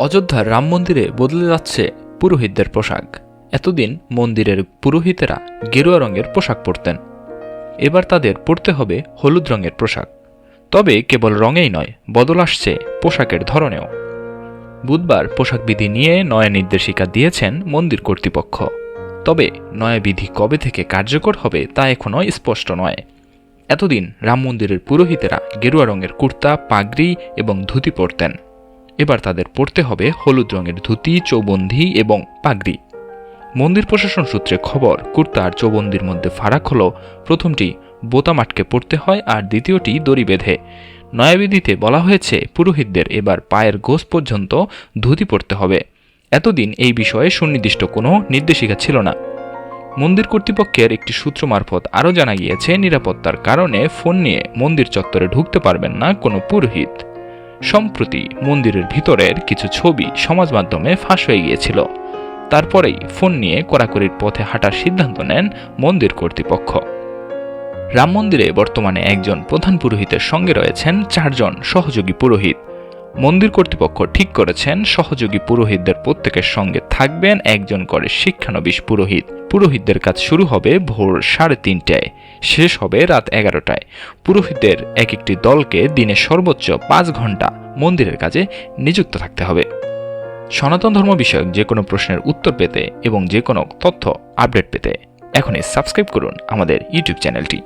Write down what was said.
অযোধ্যার রাম মন্দিরে বদলে যাচ্ছে পুরোহিতদের পোশাক। এতদিন মন্দিরের পুরোহিতেরা গেরুয়া রঙের পোশাক পরতেন। এবার তাদের পরতে হবে হলুদ রঙের পোশাক। তবে কেবল রঙেই নয়, বদল আসছে পোশাকের ধরনেও। বুধবার পোশাক বিধি নিয়ে নয়া নির্দেশিকা দিয়েছেন মন্দির কর্তৃপক্ষ। তবে নয়া বিধি কবে থেকে কার্যকর হবে তা এখনও স্পষ্ট নয়। এতদিন রাম মন্দিরের পুরোহিতেরা গেরুয়া রঙের কুর্তা, পাগড়ি এবং ধুতি পরতেন। এবার তাদের পরতে হবে হলুদ রঙের ধুতি চৌবন্ধি এবং পাগড়ি। মন্দির প্রশাসন সূত্রে খবর কুর্তা আর চৌবন্দির মধ্যে ফারাক হল, প্রথমটি বোতাম আটকে পড়তে হয় আর দ্বিতীয়টি দড়ি বেঁধে। নয়াবিধিতে বলা হয়েছে, পুরোহিতদের এবার পায়ের গোস পর্যন্ত ধুতি পরতে হবে। এতদিন এই বিষয়ে সুনির্দিষ্ট কোনো নির্দেশিকা ছিল না। মন্দির কর্তৃপক্ষের একটি সূত্র মারফত আরও জানা গিয়েছে, নিরাপত্তার কারণে ফোন নিয়ে মন্দির চত্বরে ঢুকতে পারবেন না কোনো পুরোহিত। সম্প্রতি মন্দিরের ভিতরের কিছু ছবি সমাজ মাধ্যমে ফাঁস হয়ে গিয়েছিল। তারপরেই ফোন নিয়ে কড়াকড়ির পথে হাঁটার সিদ্ধান্ত নেন মন্দির কর্তৃপক্ষ। রাম মন্দিরে বর্তমানে একজন প্রধান পুরোহিতের সঙ্গে রয়েছেন চারজন সহযোগী পুরোহিত। মন্দির কর্তৃপক্ষ ঠিক করেছেন সহযোগী পুরোহিতদের প্রত্যেকের সঙ্গে থাকবেন একজন করে শিক্ষানবিশ পুরোহিত। পুরোহিতদের কাজ শুরু হবে ভোর সাড়ে তিনটায়, শেষ হবে রাত এগারোটায়। পুরোহিতদের এক একটি দলকে দিনে সর্বোচ্চ পাঁচ ঘণ্টা মন্দিরের কাজে নিযুক্ত থাকতে হবে। সনাতন ধর্ম বিষয়ক যে কোনো প্রশ্নের উত্তর পেতে এবং যে কোনো তথ্য আপডেট পেতে এখনই সাবস্ক্রাইব করুন আমাদের ইউটিউব চ্যানেলটি।